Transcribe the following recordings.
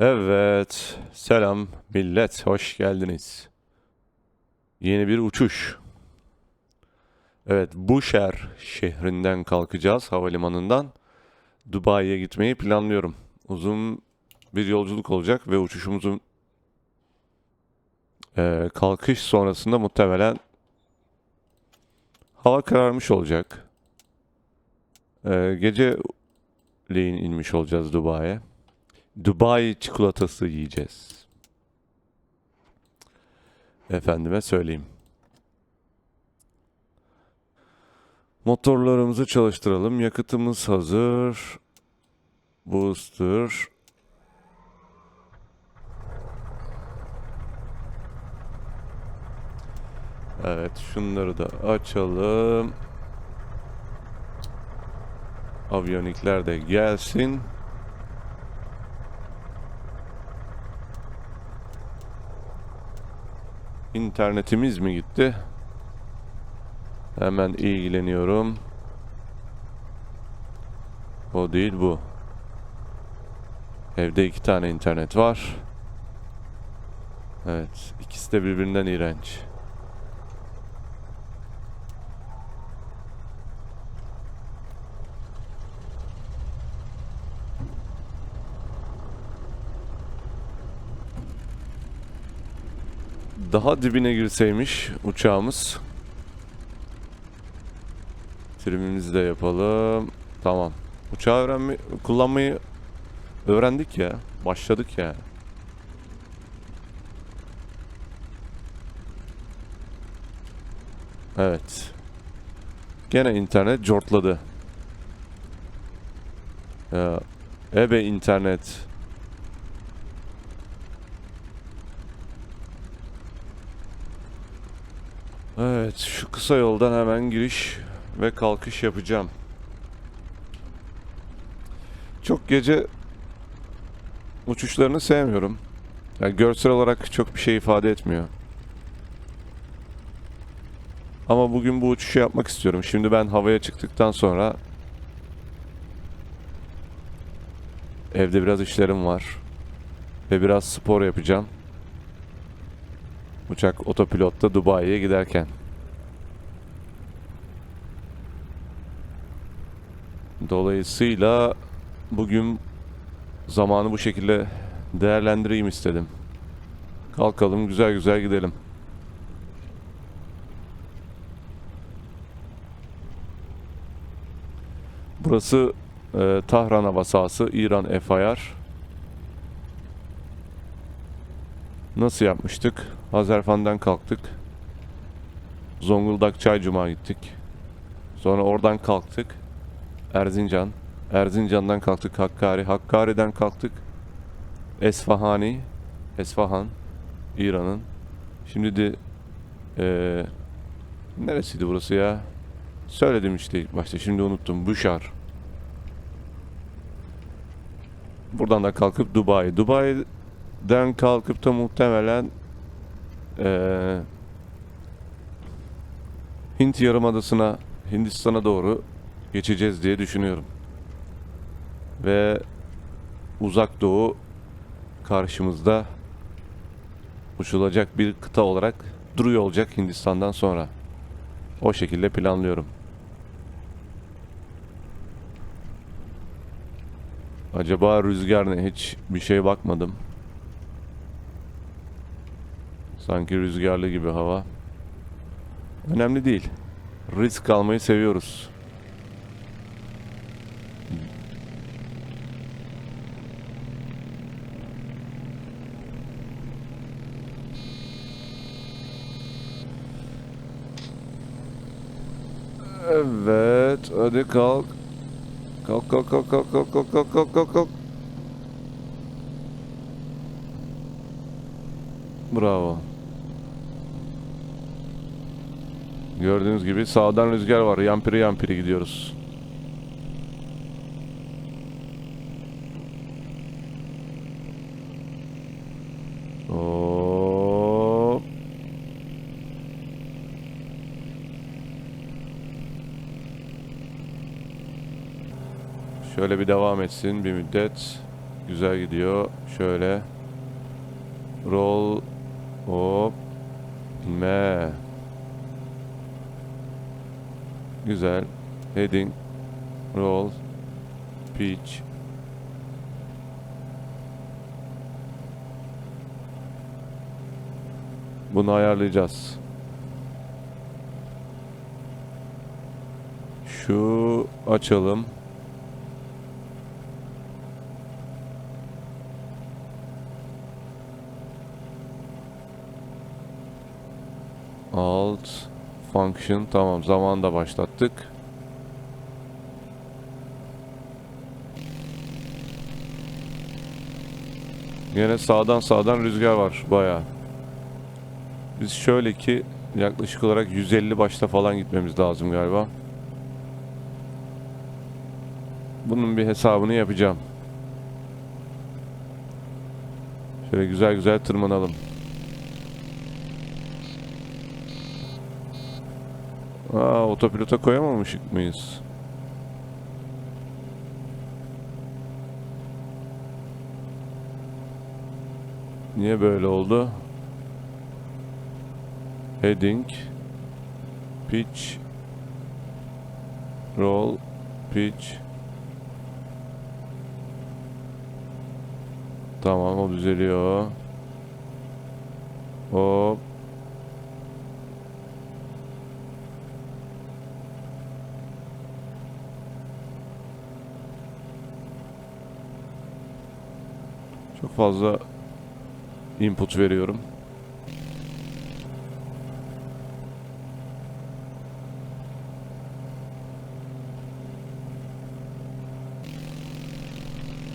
Evet, selam millet, hoş geldiniz. Yeni bir uçuş. Evet, Buşer şehrinden kalkacağız havalimanından. Dubai'ye gitmeyi planlıyorum. Uzun bir yolculuk olacak ve uçuşumuzun eee, kalkış sonrasında muhtemelen hava kararmış olacak. Eee geceleyin inmiş olacağız Dubai'ye. Dubai çikolatası yiyeceğiz. Efendime söyleyeyim. Motorlarımızı çalıştıralım. Yakıtımız hazır. Booster. Evet, şunları da açalım. Aviyonikler de gelsin. İnternetimiz mi gitti? Hemen ilgileniyorum. O değil bu. Evde iki tane internet var. Evet, ikisi de birbirinden iğrenç. Daha dibine girseymiş uçağımız. Trimimizi de yapalım. Tamam. Uçağı öğrenme, kullanmayı öğrendik ya. Başladık ya. Evet. Gene internet cortladı. Ya, ebe internet. Evet, şu kısa yoldan hemen giriş ve kalkış yapacağım. Çok gece uçuşlarını sevmiyorum. Yani görsel olarak çok bir şey ifade etmiyor. Ama bugün bu uçuşu yapmak istiyorum. Şimdi ben havaya çıktıktan sonra evde biraz işlerim var ve biraz spor yapacağım. Uçak otopilotta Dubai'ye giderken. Dolayısıyla bugün zamanı bu şekilde değerlendireyim istedim. Kalkalım güzel güzel gidelim. Burası e, Tahran hava sahası, İran FIR. Nasıl yapmıştık? Hazerfan'dan kalktık. Zonguldak Çaycuma'ya gittik. Sonra oradan kalktık. Erzincan. Erzincan'dan kalktık Hakkari. Hakkari'den kalktık. Esfahani. Esfahan. İran'ın. Şimdi de eee neresiydi burası ya? Söyledim işte ilk başta. Şimdi unuttum. Buşar. Buradan da kalkıp Dubai. Dubai'den kalkıp da muhtemelen eee Hint Yarımadası'na, Hindistan'a doğru geçeceğiz diye düşünüyorum. Ve uzak doğu karşımızda uçulacak bir kıta olarak duruyor olacak Hindistan'dan sonra. O şekilde planlıyorum. Acaba rüzgar ne? Hiç bir şeye bakmadım. Sanki rüzgarlı gibi hava. Önemli değil. Risk almayı seviyoruz. Evet, hadi kalk. Kalk kalk kalk kalk kalk kalk kalk kalk kalk kalk. Bravo. Gördüğünüz gibi sağdan rüzgar var. Yampiri yampiri gidiyoruz. Hop. Şöyle bir devam etsin bir müddet. Güzel gidiyor. Şöyle. Roll. Hop. Me. Güzel. Heading. Roll. Pitch. Bunu ayarlayacağız. Şu açalım. Function tamam zaman da başlattık. Yine sağdan sağdan rüzgar var bayağı. Biz şöyle ki yaklaşık olarak 150 başta falan gitmemiz lazım galiba. Bunun bir hesabını yapacağım. Şöyle güzel güzel tırmanalım. Aa, otopilota koyamamışık mıyız? Niye böyle oldu? Heading Pitch Roll Pitch Tamam o düzeliyor. Hop. Fazla input veriyorum.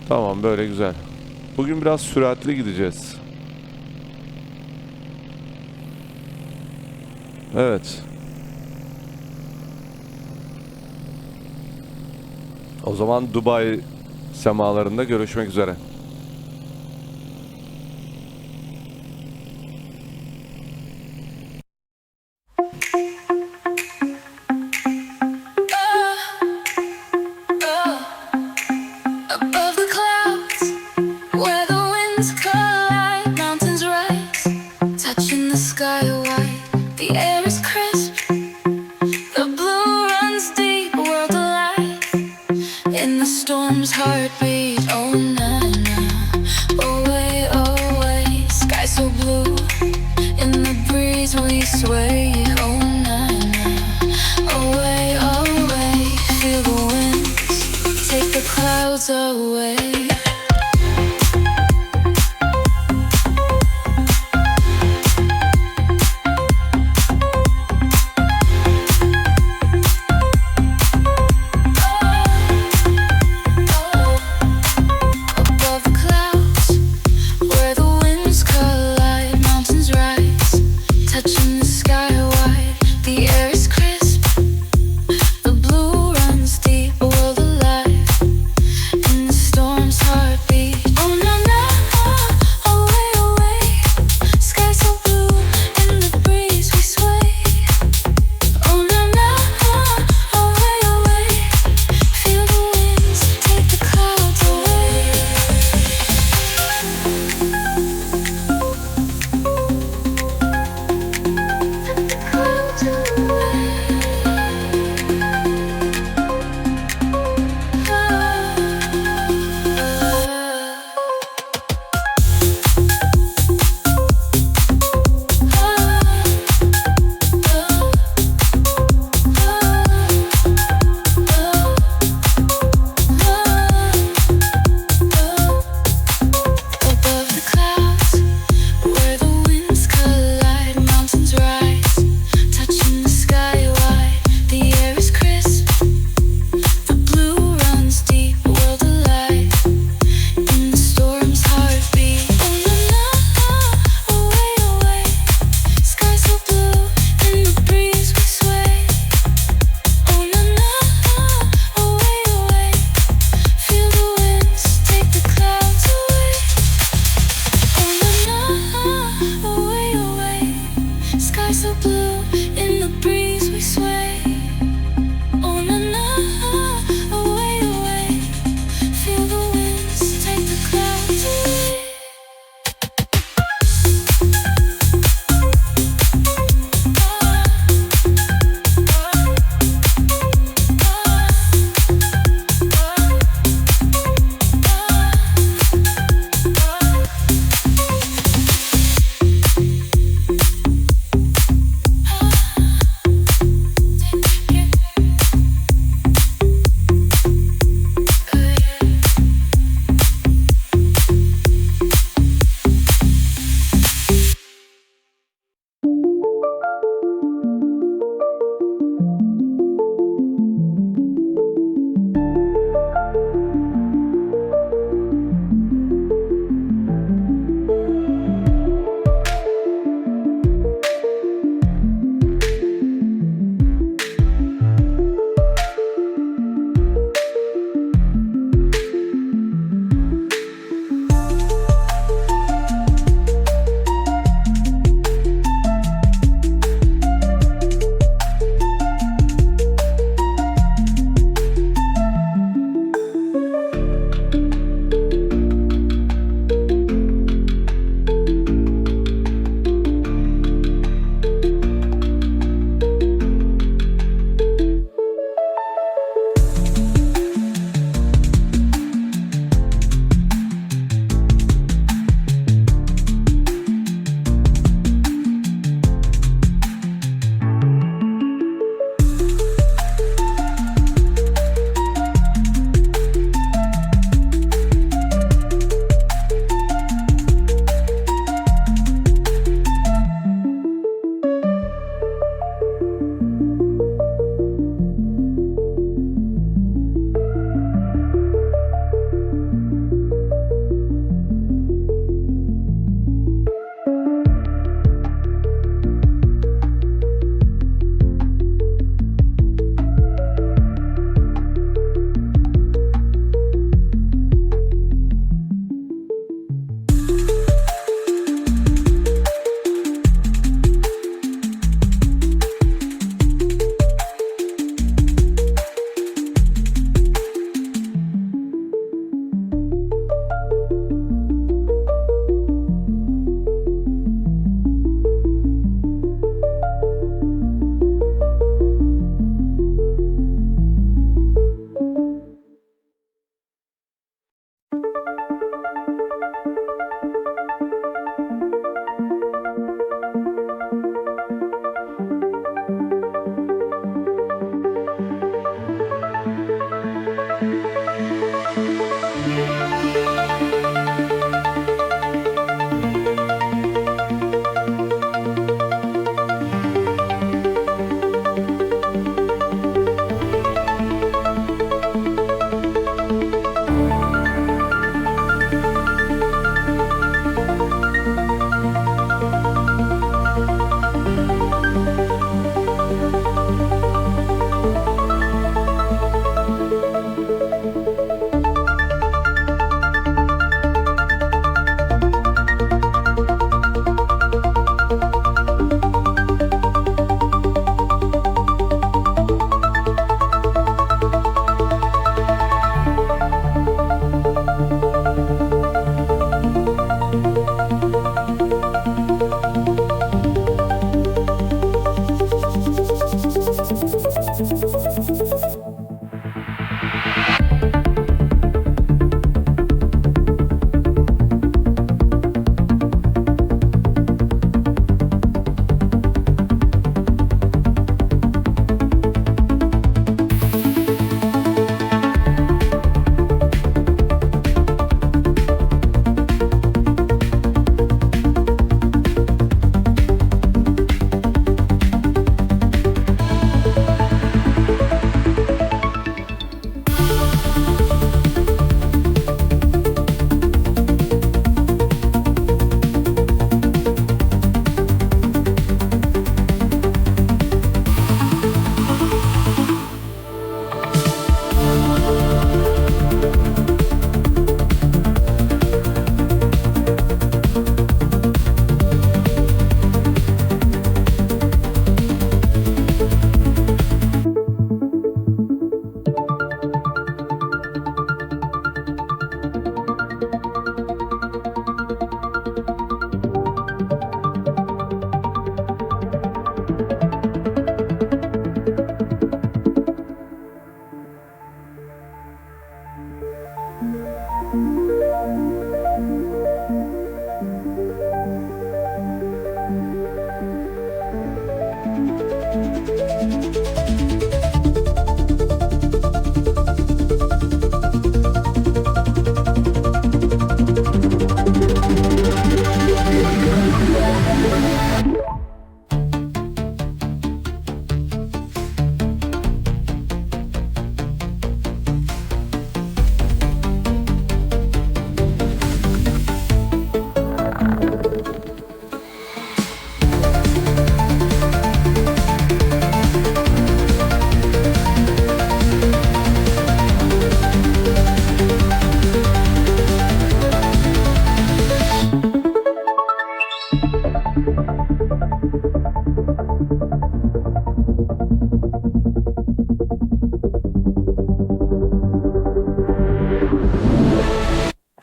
Tamam böyle güzel. Bugün biraz süratli gideceğiz. Evet. O zaman Dubai semalarında görüşmek üzere.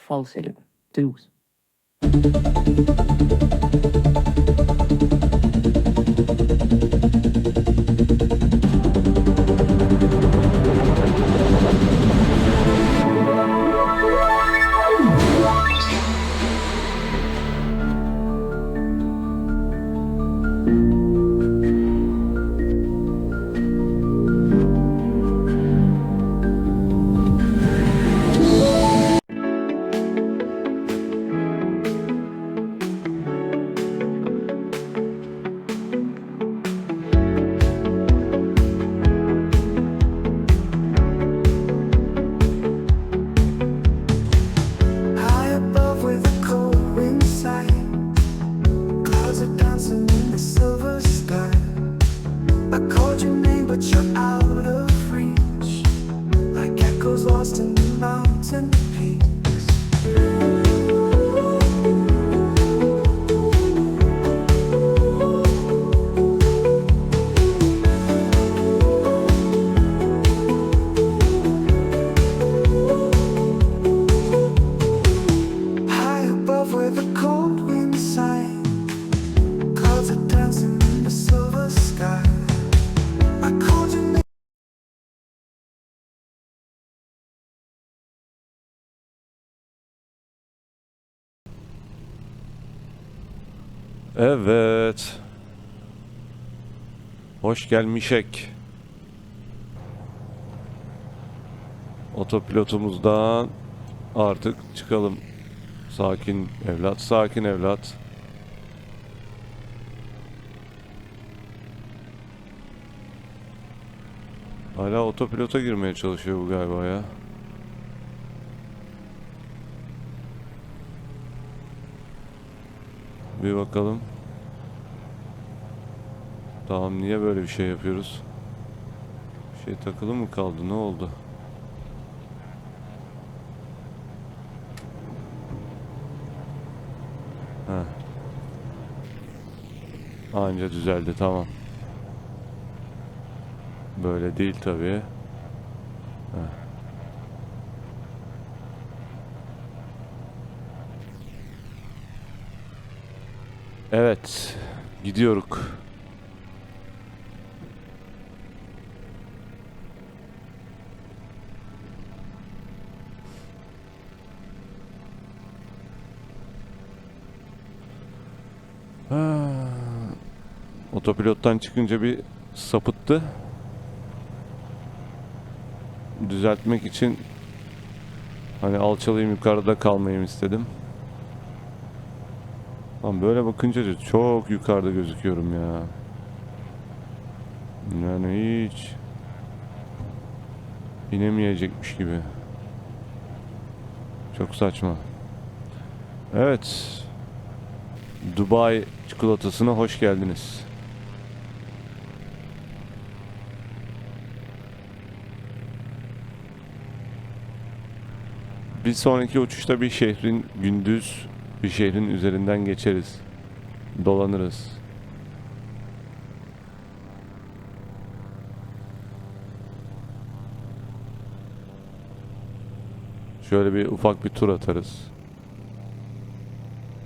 valselen. deus. Evet. Hoş gelmişek. Otopilotumuzdan artık çıkalım. Sakin evlat, sakin evlat. Hala otopilota girmeye çalışıyor bu galiba ya. Bir bakalım. Tamam niye böyle bir şey yapıyoruz? Bir şey takılı mı kaldı? Ne oldu? Ha. Anca düzeldi tamam. Böyle değil tabii. Heh. Evet, gidiyoruz. Ha. Otopilottan çıkınca bir sapıttı. Düzeltmek için hani alçalayayım yukarıda kalmayayım istedim. Lan böyle bakınca çok yukarıda gözüküyorum ya. Yani hiç inemeyecekmiş gibi. Çok saçma. Evet. Dubai çikolatasına hoş geldiniz. Bir sonraki uçuşta bir şehrin gündüz bir şehrin üzerinden geçeriz. Dolanırız. Şöyle bir ufak bir tur atarız.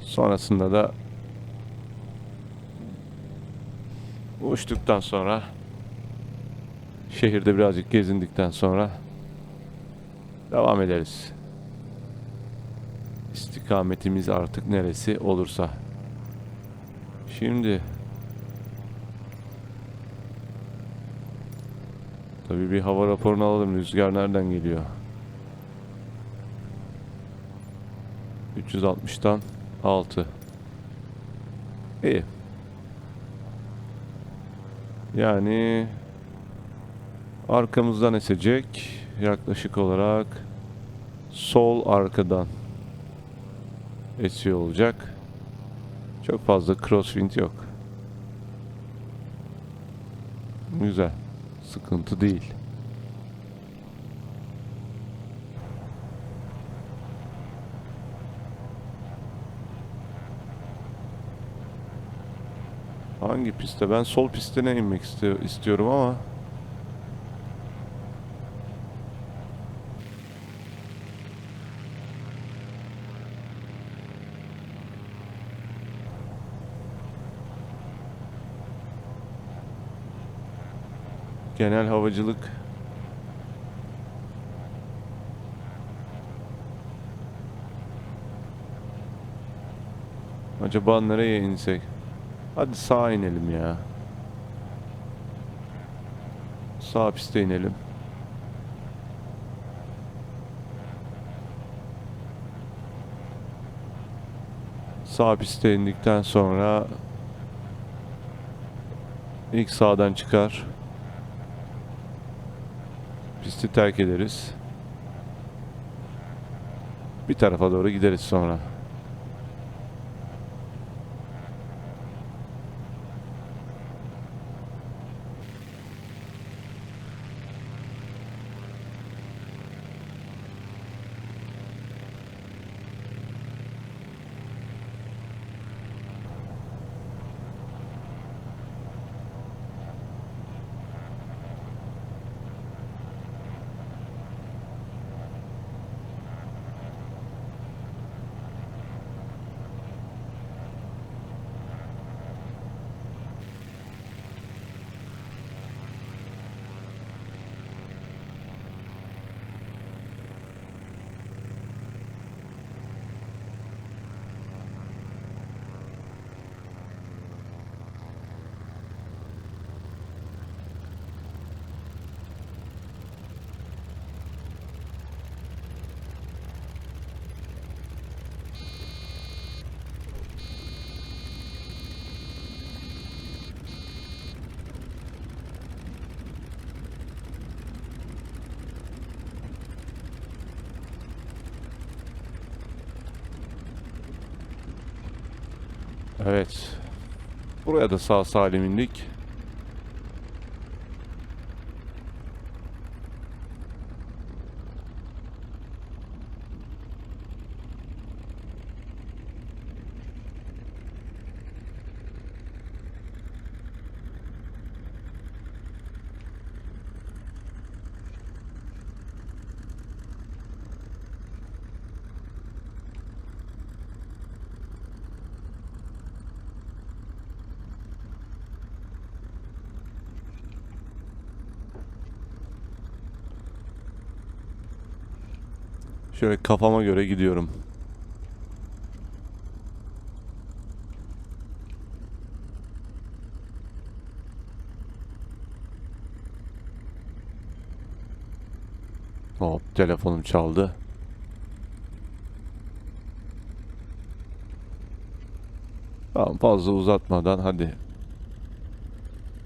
Sonrasında da uçtuktan sonra şehirde birazcık gezindikten sonra devam ederiz. İstikametimiz artık neresi olursa. Şimdi Tabii bir hava raporunu alalım. Rüzgar nereden geliyor? 360'tan 6. İyi. Yani arkamızdan esecek yaklaşık olarak sol arkadan esiyor olacak. Çok fazla crosswind yok. Güzel. Sıkıntı değil. Hangi pistte? Ben sol pistine inmek isti- istiyorum ama Genel havacılık. Acaba nereye insek? Hadi sağa inelim ya. Sağ piste inelim. Sağ piste indikten sonra ilk sağdan çıkar. Pisti terk ederiz. Bir tarafa doğru gideriz sonra. Evet. Buraya da sağ salim indik. Şöyle kafama göre gidiyorum. Hop telefonum çaldı. Tamam fazla uzatmadan hadi.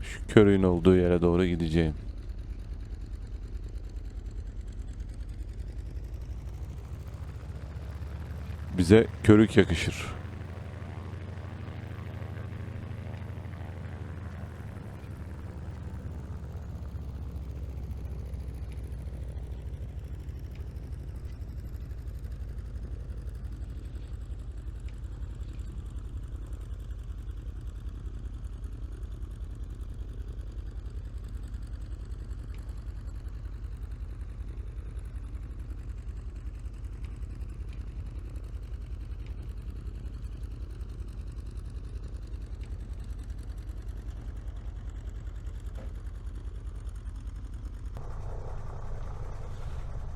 Şu körüğün olduğu yere doğru gideceğim. Bize körük yakışır.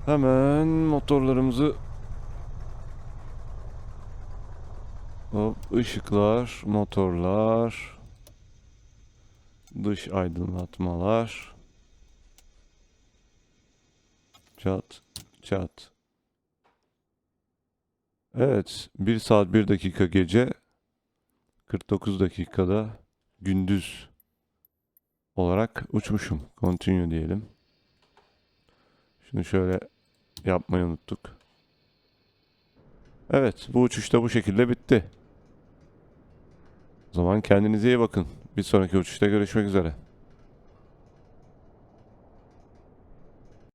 Hemen motorlarımızı Hop, ışıklar, motorlar, dış aydınlatmalar, çat, çat. Evet, 1 saat 1 dakika gece, 49 dakikada gündüz olarak uçmuşum. Continue diyelim. Şunu şöyle yapmayı unuttuk. Evet, bu uçuş da bu şekilde bitti. O zaman kendinize iyi bakın. Bir sonraki uçuşta görüşmek üzere.